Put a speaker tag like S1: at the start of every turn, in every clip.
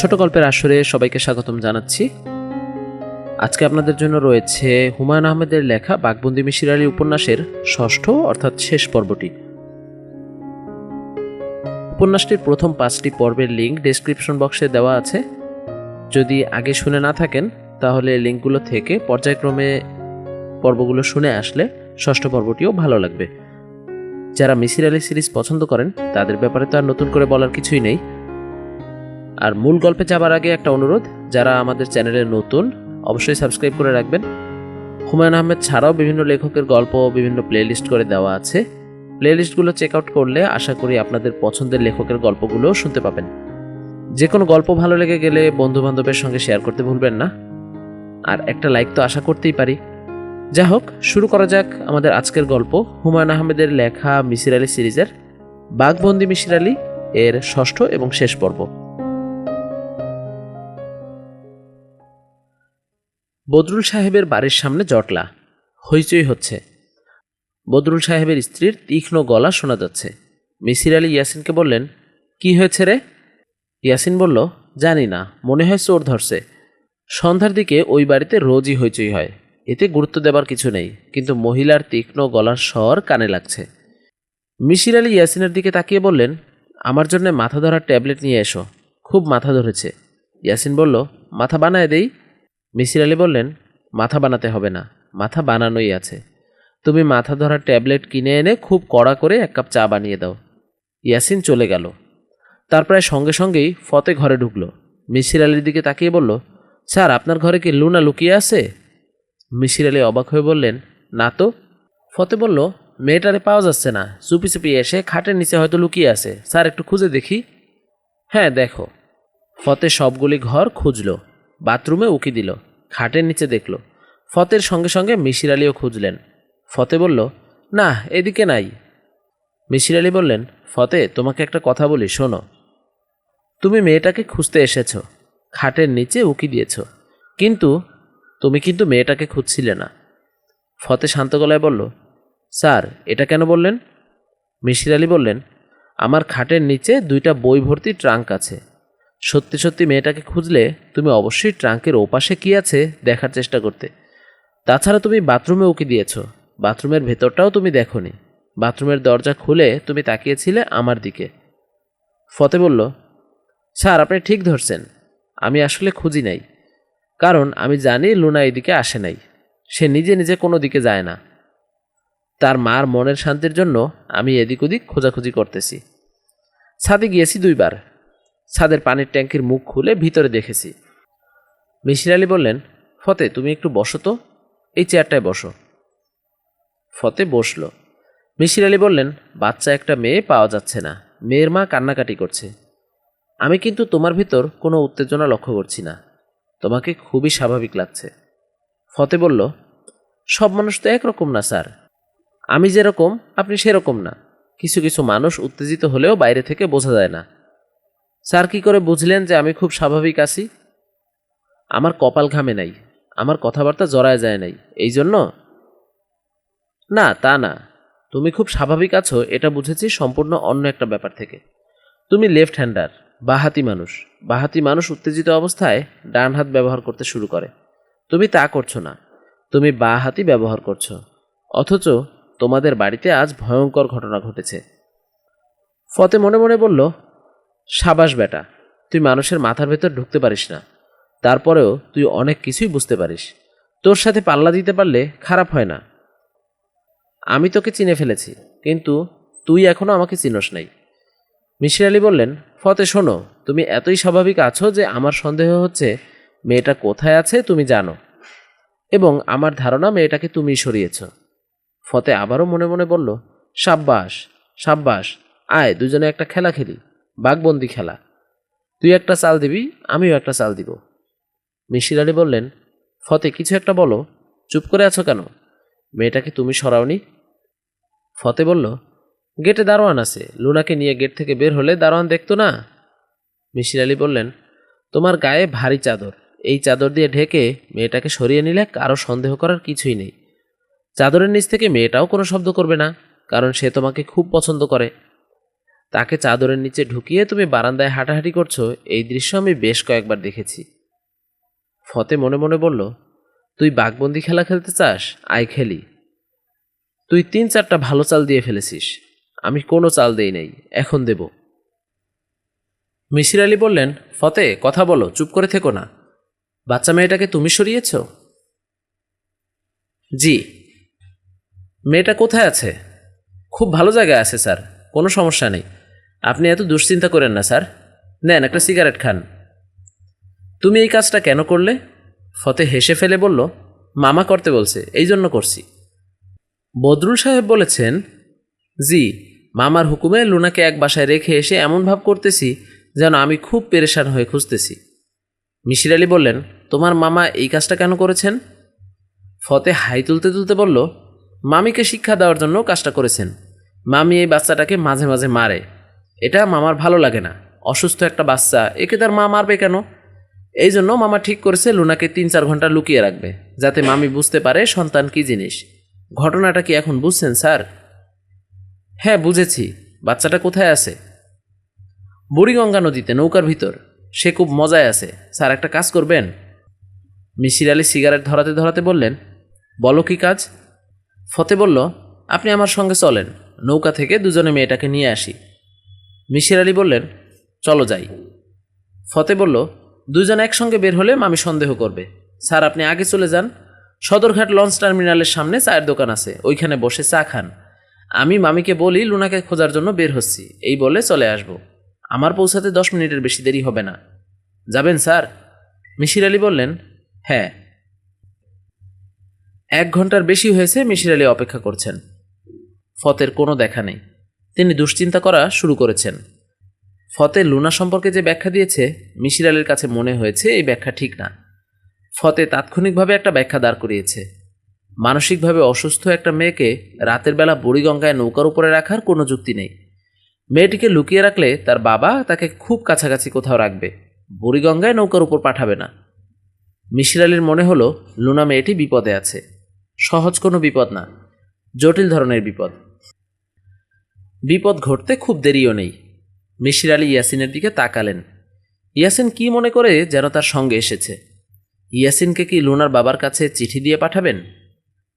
S1: ছোট গল্পের আসরে সবাইকে স্বাগতম জানাচ্ছি। আজকে আপনাদের জন্য রয়েছে হুমায়ুন আহমেদের লেখা বাঘবন্দি মিশির আলী উপন্যাসের ষষ্ঠ অর্থাৎ শেষ পর্বটি। উপন্যাসটির প্রথম পাঁচটি পর্বের লিঙ্ক ডেসক্রিপশন বক্সে দেওয়া আছে। যদি আগে শুনে না থাকেন, তাহলে লিঙ্কগুলো থেকে পর্যায়ক্রমে পর্বগুলো শুনে আসলে ষষ্ঠ পর্বটিও ভালো লাগবে। যারা মিসির আলী সিরিজ পছন্দ করেন, তাদের ব্যাপারে তো আর নতুন করে বলার কিছুই নেই। আর মূল গল্পে যাবার আগে একটা অনুরোধ, যারা আমাদের চ্যানেলে নতুন, অবশ্যই সাবস্ক্রাইব করে রাখবেন। হুমায়ুন আহমেদ ছাড়াও বিভিন্ন লেখকের গল্প, বিভিন্ন প্লেলিস্ট করে দেওয়া আছে। প্লেলিস্টগুলো চেক আউট করলে আশা করি আপনাদের পছন্দের লেখকের গল্পগুলোও শুনতে পাবেন। যে কোনো গল্প ভালো লেগে গেলে বন্ধু বান্ধবের সঙ্গে শেয়ার করতে ভুলবেন না। আর একটা লাইক তো আশা করতেই পারি। যা হোক, শুরু করা যাক আমাদের আজকের গল্প, হুমায়ুন আহমেদের লেখা মিসির আলী সিরিজের বাঘবন্দি মিসির আলী এর ষষ্ঠ এবং শেষ পর্ব। বদরুল সাহেবের বাড়ির সামনে জটলা। হইচই হচ্ছে। বদরুল সাহেবের স্ত্রীর তীক্ষ্ণ গলা শোনা যাচ্ছে। মিসির আলী ইয়াসিনকে বললেন, কি হয়েছে রে? ইয়াসিন বলল, জানি না, মনে হয় চোর ধরছে। সন্ধ্যার দিকে ওই বাড়িতে রোজই হইচই হয়। এতে গুরুত্ব দেবার কিছু নেই, কিন্তু মহিলার তীক্ষ্ণ গলার স্বর কানে লাগছে। মিসির আলী ইয়াসিনের দিকে তাকিয়ে বললেন, আমার জন্য মাথা ধরার ট্যাবলেট নিয়ে এসো। খুব মাথা ধরেছে। ইয়াসিন বলল, মাথা বানায় দেই? মিসির আলী বললেন, মাথা বানাতে হবে না, মাথা বানানোই আছে। তুমি মাথা ধরার ট্যাবলেট কিনে এনে খুব কড়া করে এক কাপ চা বানিয়ে দাও। ইয়াসিন চলে গেল। তার প্রায় সঙ্গে সঙ্গেই ফতে ঘরে ঢুকলো। মিসির আলীর দিকে তাকিয়ে বলল, স্যার, আপনার ঘরে কি লুনা লুকিয়ে আছে? মিসির আলী অবাক হয়ে বললেন, না তো। ফতে বলল, মেয়েটারে পাওয়া যাচ্ছে না, চুপি চুপি এসে খাটের নিচে হয়তো লুকিয়ে আছে। স্যার, একটু খুঁজে দেখি। হ্যাঁ দেখো। ফতে সবগুলি ঘর খুঁজলো। বাথরুমে উকি দিল, খাটের নিচে দেখল। ফতের সঙ্গে সঙ্গে মিশির আলীও খুঁজলেন। ফতে বলল, না, এদিকে নাই। মিশির আলী বললেন, ফতে, তোমাকে একটা কথা বলি, শোনো। তুমি মেয়েটাকে খুঁজতে এসেছ, খাটের নিচে উকি দিয়েছ। কিন্তু তুমি কিন্তু মেয়েটাকে খুঁজছিলে না। ফতে শান্ত গলায় বলল, স্যার, এটা কেন বললেন? মিশির আলী বললেন, আমার খাটের নিচে দুইটা বই ভর্তি ট্রাঙ্ক আছে। সত্যি সত্যি মেয়েটাকে খুঁজলে তুমি অবশ্যই ট্রাঙ্কের ওপাশে কি আছে দেখার চেষ্টা করতে। তাছাড়া তুমি বাথরুমে উকি দিয়েছ। বাথরুমের ভেতরটাও তুমি দেখোনি। বাথরুমের দরজা খুলে তুমি তাকিয়েছিলে আমার দিকে। ফতে বলল, স্যার, আপনি ঠিক ধরছেন। আমি আসলে খুঁজি নাই। কারণ আমি জানি লুনা এদিকে আসে নাই। সে নিজে নিজে কোনো দিকে যায় না। তার মার মনের শান্তির জন্য আমি এদিক ওদিক খোঁজাখুঁজি করতেছি। ছাদে গিয়েছি দুইবার। ছাদের পানির ট্যাঙ্কির মুখ খুলে ভিতরে দেখেছি। মিসির আলী বললেন, ফতে, তুমি একটু বসো তো। এই চেয়ারটায় বসো। ফতে বসল। মিসির আলী বললেন, বাচ্চা একটা মেয়ে পাওয়া যাচ্ছে না। মেয়ের মা কান্নাকাটি করছে। আমি কিন্তু তোমার ভিতর কোনো উত্তেজনা লক্ষ্য করছি না। তোমাকে খুবই স্বাভাবিক লাগছে। ফতে বলল, সব মানুষ তো একরকম না, স্যার। আমি যেরকম, আপনি সেরকম না। কিছু কিছু মানুষ উত্তেজিত হলেও বাইরে থেকে বোঝা যায় না। স্যার কি করে বুঝলেন যে আমি খুব স্বাভাবিক আছি? আমার কপাল ঘামে নাই, আমার কথাবার্তা জড়ায় যায় নাই, এই জন্য? না, তা না। তুমি খুব স্বাভাবিক আছো, এটা বুঝেছি সম্পূর্ণ অন্য একটা ব্যাপার থেকে। তুমি লেফট হ্যান্ডার, বাহাতি মানুষ। বাহাতি মানুষ উত্তেজিত অবস্থায় ডান হাত ব্যবহার করতে শুরু করে। তুমি তা করছ না। তুমি বা হাতি ব্যবহার করছ। অথচ তোমাদের বাড়িতে আজ ভয়ঙ্কর ঘটনা ঘটেছে। ফতে মনে মনে বলল সাবাস বেটা, তুই মানুষের মাথার ভেতর ঢুকতে পারিস না। তারপরেও তুই অনেক কিছুই বুঝতে পারিস। তোর সাথে পাল্লা দিতে পারলে খারাপ হয় না। আমি তোকে চিনে ফেলেছি, কিন্তু তুই এখনও আমাকে চিনস নাই। মিশির আলী বললেন, ফতে, শোনো, তুমি এতই স্বাভাবিক আছো যে আমার সন্দেহ হচ্ছে মেয়েটা কোথায় আছে তুমি জানো। এবং আমার ধারণা মেয়েটাকে তুমি সরিয়েছ। ফতে আবারও মনে মনে বলল, সাব্বাস সাব্বাস, আয়, দুজনে একটা খেলা খেলি। বাঘবন্দি খেলা। তুই একটা চাল দিবি, আমিও একটা চাল দিব। মিশির আলী বললেন, ফতে, কিছু একটা বলো, চুপ করে আছো কেন? মেয়েটাকে তুমি সরাওনি? ফতে বলল, গেটে দারোয়ান আছে, লুনাকে নিয়ে গেট থেকে বের হলে দারোয়ান দেখতো না। মিশির আলী বললেন, তোমার গায়ে ভারী চাদর, এই চাদর দিয়ে ঢেকে মেয়েটাকে সরিয়ে নিলে কারও সন্দেহ করার কিছুই নেই। চাদরের নিচ থেকে মেয়েটাও কোনো শব্দ করবে না, কারণ সে তোমাকে খুব পছন্দ করে। তাকে চাদরের নিচে ঢুকিয়ে তুমি বারান্দায় হাঁটাহাঁটি করছ, এই দৃশ্য আমি বেশ কয়েকবার দেখেছি। ফতে মনে মনে বলল, তুই বাঘবন্দি খেলা খেলতে চাস? আয় খেলি। তুই তিন চারটা ভালো চাল দিয়ে ফেলেছিস। আমি কোনো চাল দেই নাই, এখন দেব। মিসির আলী বললেন, ফতে, কথা বলো, চুপ করে থেকো না। বাচ্চা মেয়েটাকে তুমি সরিয়েছ? জি। মেয়েটা কোথায় আছে? খুব ভালো জায়গায় আছে, স্যার। কোনো সমস্যা নেই। আপনি এত দুশ্চিন্তা করেন না, স্যার। নেন, একটা সিগারেট খান। তুমি এই কাজটা কেন করলে? ফতে হেসে ফেলে বলল, মামা করতে বলছে এই জন্য করছি। বদরুল সাহেব বলেছেন, জি, মামার হুকুমে লুনাকে এক বাসায় রেখে এসে এমন ভাব করতেছি যেন আমি খুব পেরেশান হয়ে খুঁজতেছি। মিশির আলী বললেন, তোমার মামা এই কাজটা কেন করেছেন? ফতে হাই তুলতে তুলতে বলল, মামিকে শিক্ষা দেওয়ার জন্য কাজটা করেছেন। মামি এই বাচ্চাটাকে মাঝে মাঝে মারে। এটা মামার ভালো লাগে না। অসুস্থ একটা বাচ্চা, একে তার মা মারবে কেন? এই জন্য মামা ঠিক করেছে লুনাকে তিন চার ঘণ্টা লুকিয়ে রাখবে, যাতে মামি বুঝতে পারে সন্তান কি জিনিস। ঘটনাটা কি এখন বুঝছেন, স্যার? হ্যাঁ বুঝেছি। বাচ্চাটা কোথায় আছে? বুড়িগঙ্গা নদীতে, নৌকার ভিতর। সে খুব মজায় আছে। স্যার, একটা কাজ করবেন? মিশির আলী সিগারেট ধরাতে ধরাতে বললেন, বলো কি কাজ? ফতে বলল, আপনি আমার সঙ্গে চলেন। নৌকা থেকে দুজনে মেয়েটাকে নিয়ে আসি। মিশির আলী বললেন, চলো যাই। ফতে বলল দুজন একসঙ্গে বের হলে মামি সন্দেহ করবে। স্যার, আপনি আগে চলে যান। সদরঘাট লঞ্চ টার্মিনালের সামনে চায়ের দোকান আছে, ওইখানে বসে চা খান। আমি মামিকে বলি, লুনাকে খোঁজার জন্য বের হচ্ছি। এই বলে চলে আসব। আমার পৌঁছাতে দশ মিনিটের বেশি দেরি হবে না। যাবেন, স্যার? মিশির আলী বললেন হ্যাঁ। এক ঘণ্টার বেশি হয়েছে মিশির আলী অপেক্ষা করছেন। ফতের কোনো দেখা নেই। তিনি দুশ্চিন্তা করা শুরু করেছেন। ফতে লুনা সম্পর্কে যে ব্যাখ্যা দিয়েছে, মিশির আলীর কাছে মনে হয়েছে এই ব্যাখ্যা ঠিক না। ফতে তাৎক্ষণিকভাবে একটা ব্যাখ্যা দাঁড় করিয়েছে। মানসিকভাবে অসুস্থ একটা মেয়েকে রাতের বেলা বুড়িগঙ্গায় নৌকার উপরে রাখার কোনো যুক্তি নেই। মেয়েটিকে লুকিয়ে রাখলে তার বাবা তাকে খুব কাছাকাছি কোথাও রাখবে, বুড়িগঙ্গায় নৌকার উপর পাঠাবে না। মিশির আলীর মনে হলো, লুনা মেয়েটি বিপদে আছে। সহজ কোনো বিপদ না, জটিল ধরনের বিপদ। বিপদ ঘটতে খুব দেরিও নেই। মিশির আলী ইয়াসিনের দিকে তাকালেন। ইয়াসিন কি মনে করে যেন তার সঙ্গে এসেছে? ইয়াসিনকে কি লুনার বাবার কাছে চিঠি দিয়ে পাঠাবেন?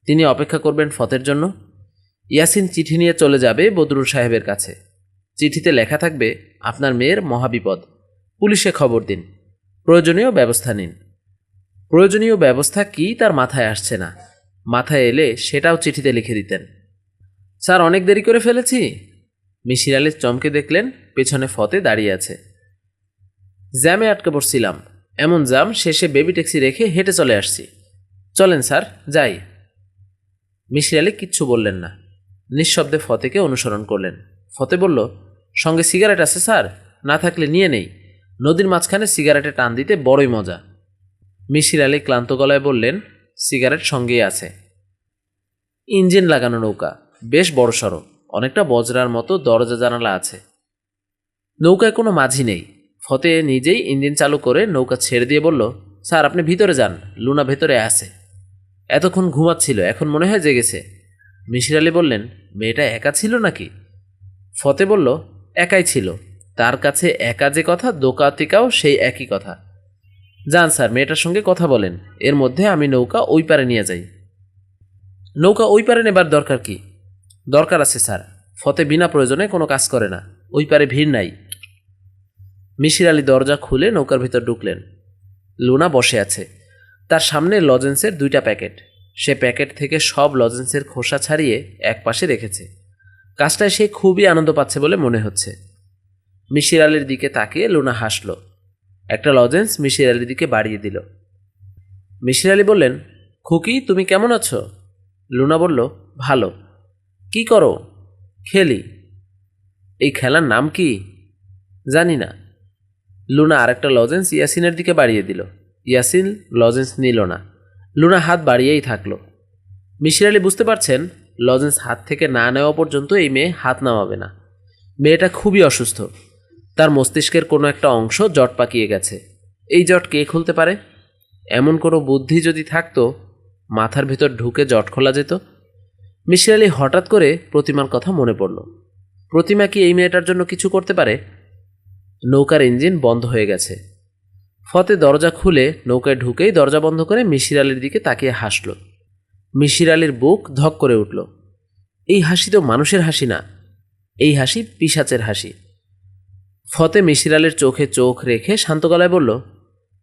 S1: তিনি অপেক্ষা করবেন ফতের জন্য? ইয়াসিন চিঠি নিয়ে চলে যাবে বদরুল সাহেবের কাছে। চিঠিতে লেখা থাকবে, আপনার মেয়ের মহাবিপদ। পুলিশে খবর দিন। প্রয়োজনীয় ব্যবস্থা নিন। প্রয়োজনীয় ব্যবস্থা কি তার মাথায় আসছে না। মাথায় এলে সেটাও চিঠিতে লিখে দিতেন। স্যার, অনেক দেরি করে ফেলেছি। মিশির আলী চমকে দেখলেন, পেছনে ফতে দাঁড়িয়ে আছে। জ্যামে আটকে পড়ছিলাম। এমন জ্যাম শেষে বেবি ট্যাক্সি রেখে হেঁটে চলে আসছি। চলেন, স্যার, যাই। মিশির আলী কিচ্ছু বললেন না। নিঃশব্দে ফতেকে অনুসরণ করলেন। ফতে বলল, সঙ্গে সিগারেট আছে, স্যার। না থাকলে নিয়ে নেই। নদীর মাঝখানে সিগারেটে টান দিতে বড়ই মজা। মিশির আলী ক্লান্ত গলায় বললেন, সিগারেট সঙ্গেই আছে। ইঞ্জিন লাগানো নৌকা, বেশ বড় বড়সড়। অনেকটা বজরার মতো দরজা জানালা আছে। নৌকায় কোনো মাঝি নেই। ফতে নিজেই ইঞ্জিন চালু করে নৌকা ছেড়ে দিয়ে বলল, স্যার, আপনি ভিতরে যান। লুনা ভেতরে আছে। এতক্ষণ ঘুমাচ্ছিল, এখন মনে হয় জেগেছে। মিশির আলী বললেন, মেয়েটা একা ছিল নাকি? ফতে বলল, একাই ছিল। তার কাছে একা যে কথা, দোকাতিকাও সেই একই কথা। যান স্যার, মেয়েটার সঙ্গে কথা বলেন। এর মধ্যে আমি নৌকা ওই পারে নিয়ে যাই। নৌকা ওই পারে নেবার দরকার কি? দরকার আছে, স্যার। ফতে বিনা প্রয়োজনে কোনো কাজ করে না। ওই পারে ভিড় নাই। মিশির আলী দরজা খুলে নৌকার ভিতর ঢুকলেন। লুনা বসে আছে। তার সামনে লজেন্সের দুইটা প্যাকেট। সে প্যাকেট থেকে সব লজেন্সের খোসা ছাড়িয়ে এক পাশে রেখেছে। কাজটায় সে খুবই আনন্দ পাচ্ছে বলে মনে হচ্ছে। মিশির আলীর দিকে তাকিয়ে লুনা হাসল। একটা লজেন্স মিশির আলীর দিকে বাড়িয়ে দিল। মিশির আলী বললেন, খুকি, তুমি কেমন আছো? লুনা বলল, ভালো। কি করো? খেলি। এই খেলার নাম কি? জানি না। লুনা আরেকটা লজেন্স ইয়াসিনের দিকে বাড়িয়ে দিল। ইয়াসিন লজেন্স নিল না। লুনা হাত বাড়িয়েই থাকল। মিশির আলী বুঝতে পারছেন লজেন্স হাত থেকে না নেওয়া পর্যন্ত এই মেয়ে হাত নামাবে না। মেয়েটা খুবই অসুস্থ। তার মস্তিষ্কের কোনো একটা অংশ জট পাকিয়ে গেছে। এই জট কে খুলতে পারে? এমন কোনো বুদ্ধি যদি থাকতো, মাথার ভেতর ঢুকে জট খোলা যেত মিশির আলী হঠাৎ করে প্রতিমার কথা মনে পড়ল। প্রতিমা কি এই মেয়েটার জন্য কিছু করতে পারে? নৌকার ইঞ্জিন বন্ধ হয়ে গেছে। ফতে দরজা খুলে নৌকায় ঢুকেই দরজা বন্ধ করে মিশির আলীর দিকে তাকিয়ে হাসল। মিসির আলীর বুক ধক করে উঠল। এই হাসি তো মানুষের হাসি না। এই হাসি পিসাচের হাসি। ফতে মিসির আলীর চোখে চোখ রেখে শান্ত গলায় বলল,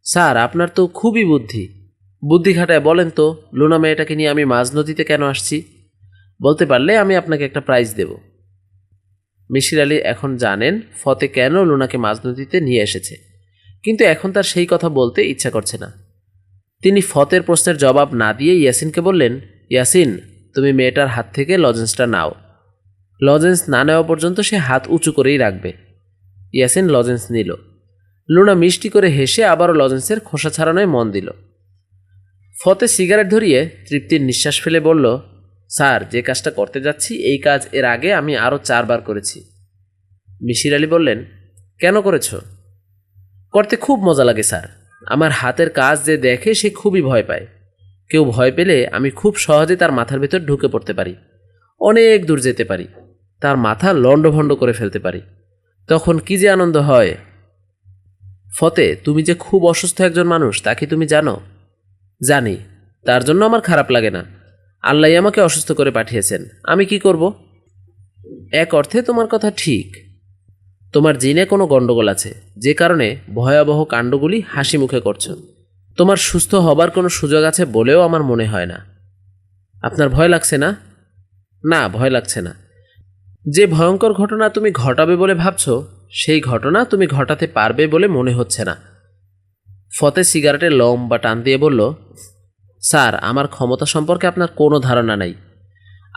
S1: স্যার, আপনার তো খুবই বুদ্ধি। বুদ্ধি খাটায় বলেন তো, লুনা মেয়েটাকে নিয়ে আমি মাঝ নদীতে কেন আসছি? বলতে পারলে আমি আপনাকে একটা প্রাইজ দেব। মিশির আলী এখন জানেন ফতে কেন লুনাকে মাঝ নদীতে নিয়ে এসেছে। কিন্তু এখন তার সেই কথা বলতে ইচ্ছা করছে না। তিনি ফতের প্রশ্নের জবাব না দিয়ে ইয়াসিনকে বললেন, ইয়াসিন, তুমি মেয়েটার হাত থেকে লজেন্সটা নাও। লজেন্স না নেওয়া পর্যন্ত সে হাত উঁচু করেই রাখবে। ইয়াসিন লজেন্স নিল। লুনা মিষ্টি করে হেসে আবারও লজেন্সের খোসা ছাড়ানোয় মন দিল। ফতে সিগারেট ধরিয়ে তৃপ্তির নিঃশ্বাস ফেলে বলল স্যার, যে কাজটা করতে যাচ্ছি, এই কাজ এর আগে আমি আরও চারবার করেছি। মিশির আলী বললেন, কেন করেছ? করতে খুব মজা লাগে, স্যার। আমার হাতের কাজ যে দেখে সে খুবই ভয় পায়। কেউ ভয় পেলে আমি খুব সহজে তার মাথার ভেতর ঢুকে পড়তে পারি। অনেক দূর যেতে পারি। তার মাথা লণ্ডভণ্ড করে ফেলতে পারি। তখন কি যে আনন্দ হয়। ফতে, তুমি যে খুব অসুস্থ একজন মানুষ, তা কি তুমি জানো? জানি। তার জন্য আমার খারাপ লাগে না। আল্লাহ আমাকে অসুস্থ করে পাঠিয়েছেন। আমি কি করব? এক অর্থে তোমার কথা ঠিক। তোমার জিনে কোনো গণ্ডগোল আছে, যে কারণে ভয়াবহ কাণ্ডগুলি হাসি মুখে করছ। তোমার সুস্থ হবার কোনো সুযোগ আছে বলেও আমার মনে হয় না। আপনার ভয় লাগছে না? না, ভয় লাগছে না। যে ভয়ঙ্কর ঘটনা তুমি ঘটাবে বলে ভাবছ, সেই ঘটনা তুমি ঘটাতে পারবে বলে মনে হচ্ছে না। ফতে সিগারেটে লম্বা টান দিয়ে বলল স্যার, আমার ক্ষমতা সম্পর্কে আপনার কোনো ধারণা নাই।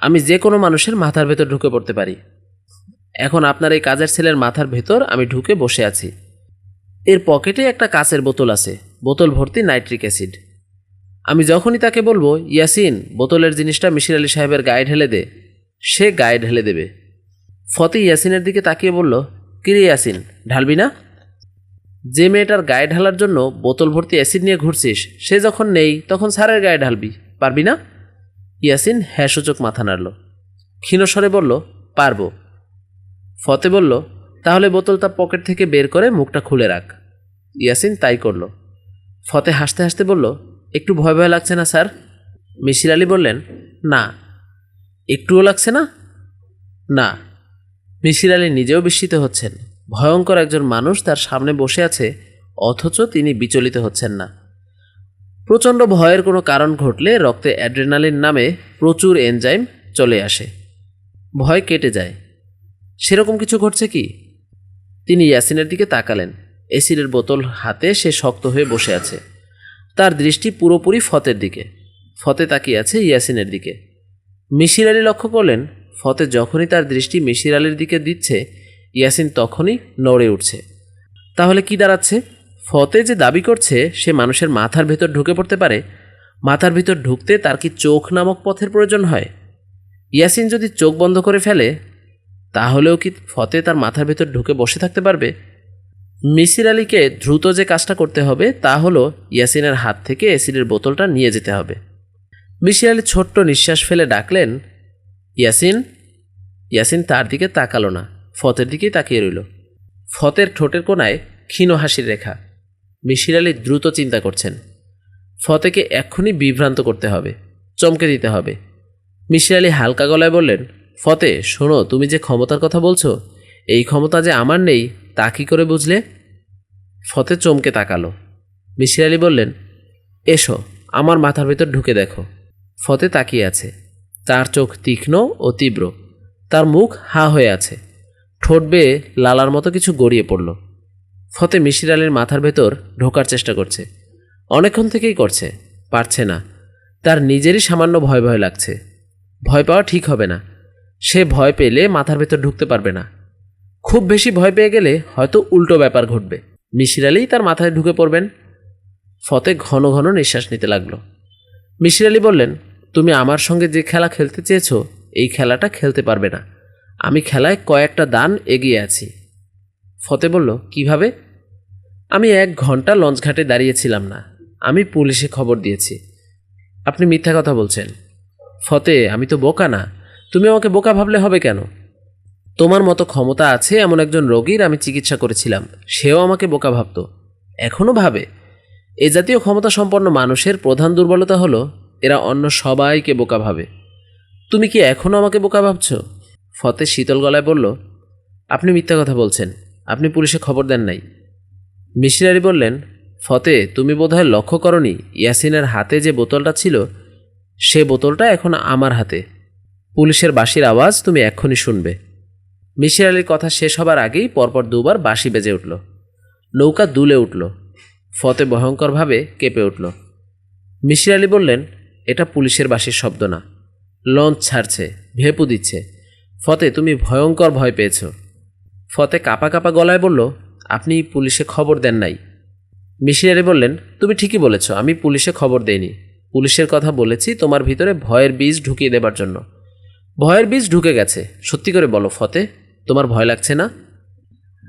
S1: আমি যে কোনো মানুষের মাথার ভেতর ঢুকে পড়তে পারি। এখন আপনার এই কাজের ছেলের মাথার ভেতর আমি ঢুকে বসে আছি। এর পকেটে একটা কাচের বোতল আছে। বোতল ভর্তি নাইট্রিক অ্যাসিড। আমি যখনই তাকে বলব, ইয়াসিন, বোতলের জিনিসটা মিশির আলী সাহেবের গায়ে ঢেলে দে। সে গায়ে ঢেলে দেবে। ফতে ইয়াসিনের দিকে তাকিয়ে বলল, কিরে ইয়াসিন, ঢালবি না? যে মেয়েটার গায়ে ঢালার জন্য বোতল ভর্তি অ্যাসিড নিয়ে ঘুরছিস, সে যখন নেই, তখন স্যারের গায়ে ঢালবি, পারবি না? ইয়াসিন হ্যাঁ সূচক মাথা নাড়ল। ক্ষীণস্বরে বলল, পারব। ফতে বলল, তাহলে বোতল বোতলটা পকেট থেকে বের করে মুখটা খুলে রাখ। ইয়াসিন তাই করল। ফতে হাসতে হাসতে বলল, একটু ভয় ভয় লাগছে না, স্যার? মিশির আলী বললেন, না। একটুও লাগছে না? না। মিশির আলী নিজেও বিস্মিত হচ্ছেন। ভয়ঙ্কর একজন মানুষ তার সামনে বসে আছে, অথচ তিনি বিচলিত হচ্ছেন না। প্রচণ্ড ভয়ের কোনো কারণ ঘটলে রক্তে অ্যাড্রেনালিন নামে প্রচুর এনজাইম চলে আসে। ভয় কেটে যায়। সেরকম কিছু ঘটছে কি? তিনি ইয়াসিনের দিকে তাকালেন। এসিডের বোতল হাতে সে শক্ত হয়ে বসে আছে। তার দৃষ্টি পুরোপুরি ফতের দিকে। ফতে তাকিয়ে আছে ইয়াসিনের দিকে। মিশির আলী লক্ষ্য করলেন, ফতে যখনই তার দৃষ্টি মিশির আলীর দিকে দিচ্ছে ইয়াসিন তখনই নড়ে উঠছে। তাহলে কি দাঁড়াচ্ছে? ফতে যে দাবি করছে, সে মানুষের মাথার ভেতর ঢুকে পড়তে পারে। মাথার ভিতর ঢুকতে তার কি চোখ নামক পথের প্রয়োজন হয়? ইয়াসিন যদি চোখ বন্ধ করে ফেলে, তাহলেও কি ফতে তার মাথার ভেতর ঢুকে বসে থাকতে পারবে? মিসির আলীকে দ্রুত যে কাজটা করতে হবে, তা হলো ইয়াসিনের হাত থেকে অ্যাসিডের বোতলটা নিয়ে যেতে হবে। মিসির আলী ছোট্ট নিঃশ্বাস ফেলে ডাকলেন, ইয়াসিন ইয়াসিন তার দিকে তাকালো না। ফতের দিকেই তাকিয়ে রইল। ফতের ঠোঁটের কোনায় ক্ষীণ হাসির রেখা। মিশির আলী দ্রুত চিন্তা করছেন। ফতেকে এক্ষুনি বিভ্রান্ত করতে হবে, চমকে দিতে হবে। মিশির আলী হালকা গলায় বললেন, ফতে, শোনো, তুমি যে ক্ষমতার কথা বলছো, এই ক্ষমতা যে আমার নেই, তা কী করে বুঝলে? ফতে চমকে তাকালো। মিশির আলী বললেন, এসো, আমার মাথার ভেতর ঢুকে দেখো। ফতে তাকিয়ে আছে। তার চোখ তীক্ষ্ণ ও তীব্র। তার মুখ হা হয়ে আছে। ঠোঁট বেয়ে লালার মতো কিছু গড়িয়ে পড়ল। ফতে মিশির আলীর মাথার ভেতর ঢোকার চেষ্টা করছে। অনেকক্ষণ থেকেই করছে, পারছে না। তার নিজেরই সামান্য ভয় ভয় লাগছে। ভয় পাওয়া ঠিক হবে না। সে ভয় পেলে মাথার ভেতর ঢুকতে পারবে না। খুব বেশি ভয় পেয়ে গেলে হয়তো উল্টো ব্যাপার ঘটবে। মিশির আলী তার মাথায় ঢুকে পড়বেন। ফতে ঘন ঘন নিঃশ্বাস নিতে লাগল। মিশির আলী বললেন, তুমি আমার সঙ্গে যে খেলা খেলতে চেয়েছো, এই খেলাটা খেলতে পারবে না। আমি খেলায় কয়েকটা দান এগিয়ে আছি। ফতে বলল, কীভাবে? আমি এক ঘণ্টা লঞ্চঘাটে দাঁড়িয়েছিলাম না। আমি পুলিশে খবর দিয়েছি। আপনি মিথ্যা কথা বলছেন। ফতে, আমি তো বোকা না। তুমি আমাকে বোকা ভাবলে হবে কেন? তোমার মতো ক্ষমতা আছে এমন একজন রোগীর আমি চিকিৎসা করেছিলাম। সেও আমাকে বোকা ভাবত। এখনও ভাবে? এ জাতীয় ক্ষমতা সম্পন্ন মানুষের প্রধান দুর্বলতা হলো, এরা অন্য সবাইকে বোকা ভাবে। তুমি কি এখনও আমাকে বোকা ভাবছ? ফতে শীতল গলায় বলল, আপনি মিথ্যা কথা বলছেন। আপনি পুলিশে খবর দেন নাই। মিশনারি বললেন ফতে তুমি বোধহয় লক্ষ্য করনি ইয়াসিনের হাতে যে বোতলটা ছিল? সে বোতলটা এখন আমার হাতে। পুলিশের বাঁশির আওয়াজ তুমি এক্ষুনি শুনবে। মিশির আলীর কথা শেষ হবার আগেই পরপর দুবার বাঁশি বেজে উঠল। নৌকা দুলে উঠল। ফতে ভয়ঙ্করভাবে কেঁপে উঠল। মিশির আলী বললেন, এটা পুলিশের বাঁশির শব্দ না। লঞ্চ ছাড়ছে, ভেপু দিচ্ছে। ফতে, তুমি ভয়ঙ্কর ভয় পেয়েছ। ফতে কাপা কাপা গলায় বলল, আপনি পুলিশে খবর দেন নাই। আলী বললেন, তুমি ঠিকই বলেছ, আমি পুলিশে খবর দেইনি। পুলিশের কথা বলেছি তোমার ভিতরে ভয়ের বীজ ঢুকিয়ে দেবার জন্য। ভয়ের বীজ ঢুকে গেছে। সত্যি করে বলো ফতে, তোমার ভয় লাগছে না?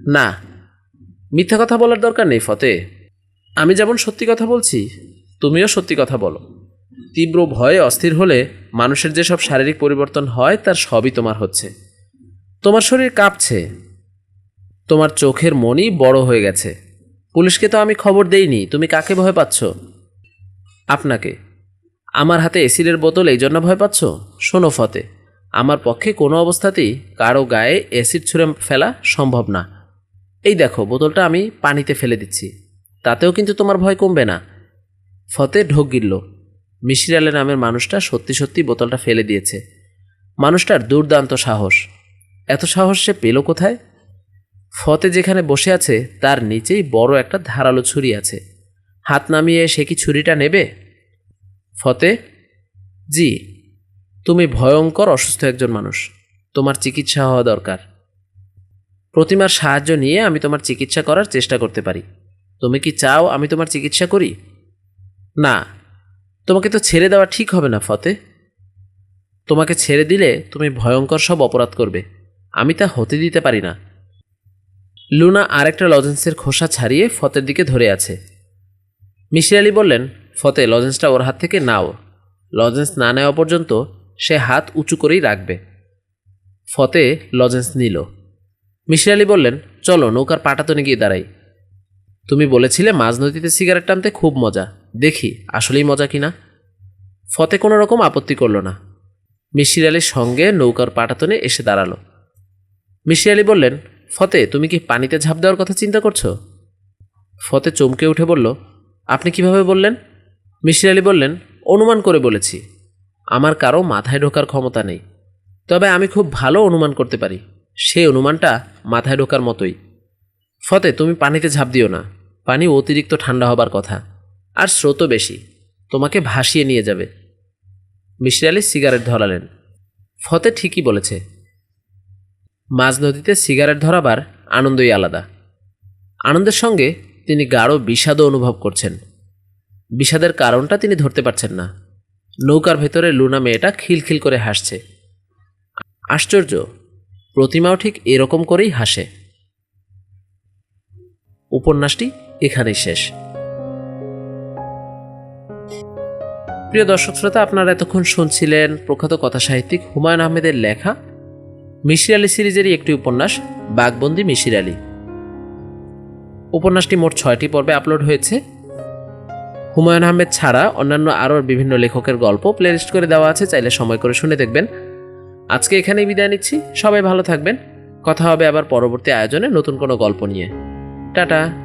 S1: না। মিথ্যা কথা বলার দরকার নেই ফতে। আমি যেমন সত্যি কথা বলছি, তুমিও সত্যি কথা বলো। তীব্র ভয়ে অস্থির হলে মানুষের যেসব শারীরিক পরিবর্তন হয়, তার সবই তোমার হচ্ছে। তোমার শরীর কাঁপছে। তোমার চোখের মনই বড় হয়ে গেছে। পুলিশকে তো আমি খবর দেইনি। তুমি কাকে ভয় পাচ্ছ? আপনাকে। আমার হাতে এসিডের বোতল এই জন্য ভয় পাচ্ছ? শোনো ফতে, আমার পক্ষে কোনো অবস্থাতেই কারও গায়ে অ্যাসিড ছুঁড়ে ফেলা সম্ভব না। এই দেখো, বোতলটা আমি পানিতে ফেলে দিচ্ছি। তাতেও কিন্তু তোমার ভয় কমবে না। ফতে ঢোক গিলল। মিশির আলী নামের মানুষটা সত্যি সত্যি বোতলটা ফেলে দিয়েছে। মানুষটার দুর্দান্ত সাহস। এত সাহস সে পেল কোথায়? ফতে যেখানে বসে আছে, তার নিচেই বড় একটা ধারালো ছুরি আছে। হাত নামিয়ে সে কি ছুরিটা নেবে? ফতে, জি, তুমি ভয়ঙ্কর অসুস্থ একজন মানুষ। তোমার চিকিৎসা হওয়া দরকার। প্রতিমার সাহায্য নিয়ে আমি তোমার চিকিৎসা করার চেষ্টা করতে পারি। তুমি কি চাও আমি তোমার চিকিৎসা করি? না। তোমাকে তো ছেড়ে দেওয়া ঠিক হবে না, ফতে। তোমাকে ছেড়ে দিলে তুমি ভয়ঙ্কর সব অপরাধ করবে। আমি তা হতে দিতে পারি না। লুনা আরেকটা লজেন্সের খোসা ছাড়িয়ে ফতের দিকে ধরে আছে। মিশির আলী বললেন, ফতে, লজেন্সটা ওর হাত থেকে নাও। লজেন্স না নেওয়া পর্যন্ত সে হাত উঁচু করেই রাখবে। ফতে লজেন্স নিল। মিশির আলী বললেন, চলো, নৌকার পাটাতনে গিয়ে দাঁড়াই। তুমি বলেছিলে মাঝ নদীতে সিগারেট টানতে খুব মজা। দেখি, আসলেই মজা কিনা। ফতে কোনো রকম আপত্তি করল না। মিশির আলীর সঙ্গে নৌকার পাটাতনে এসে দাঁড়াল। মিশির আলী বললেন, ফতে, তুমি কি পানিতে ঝাঁপ দেওয়ার কথা চিন্তা করছ? ফতে চমকে উঠে বলল, আপনি কীভাবে বললেন? মিশির আলী বললেন, অনুমান করে বলেছি। আমার কারও মাথায় ঢোকার ক্ষমতা নেই। তবে আমি খুব ভালো অনুমান করতে পারি। সেই অনুমানটা মাথায় ঢোকার মতোই। ফতে, তুমি পানিতে ঝাঁপ দিও না। পানি অতিরিক্ত ঠান্ডা হবার কথা। আর স্রোতও বেশি। তোমাকে ভাসিয়ে নিয়ে যাবে। মিশির আলী সিগারেট ধরালেন। ফতে ঠিকই বলেছে। মাঝ নদীতে সিগারেট ধরাবার আনন্দই আলাদা। আনন্দের সঙ্গে তিনি গাঢ় বিষাদও অনুভব করছেন। বিষাদের কারণটা তিনি ধরতে পারছেন না। নৌকার ভেতরে লুনা মেয়েটা খিলখিল করে হাসছে। আশ্চর্য, প্রতিমাও ঠিক এরকম করেই হাসে। উপন্যাসটি এখানেই শেষ। প্রিয় দর্শক শ্রোতা, আপনারা এতক্ষণ শুনছিলেন প্রখ্যাত কথা সাহিত্যিক হুমায়ুন আহমেদের লেখা মিশির আলী সিরিজেরই একটি উপন্যাস, বাঘবন্দি মিশির আলী। উপন্যাসটি মোট ছয়টি পর্বে আপলোড হয়েছে। হুমায়ুন আহমেদ ছাড়া অন্যান্য আরও বিভিন্ন লেখকের গল্প প্লেলিস্ট করে দেওয়া আছে, চাইলে সময় করে শুনে দেখবেন। আজকে এখানেই বিদায় নিচ্ছি। সবাই ভালো থাকবেন। কথা হবে আবার পরবর্তী আয়োজনে নতুন কোনো গল্প নিয়ে। টাটা।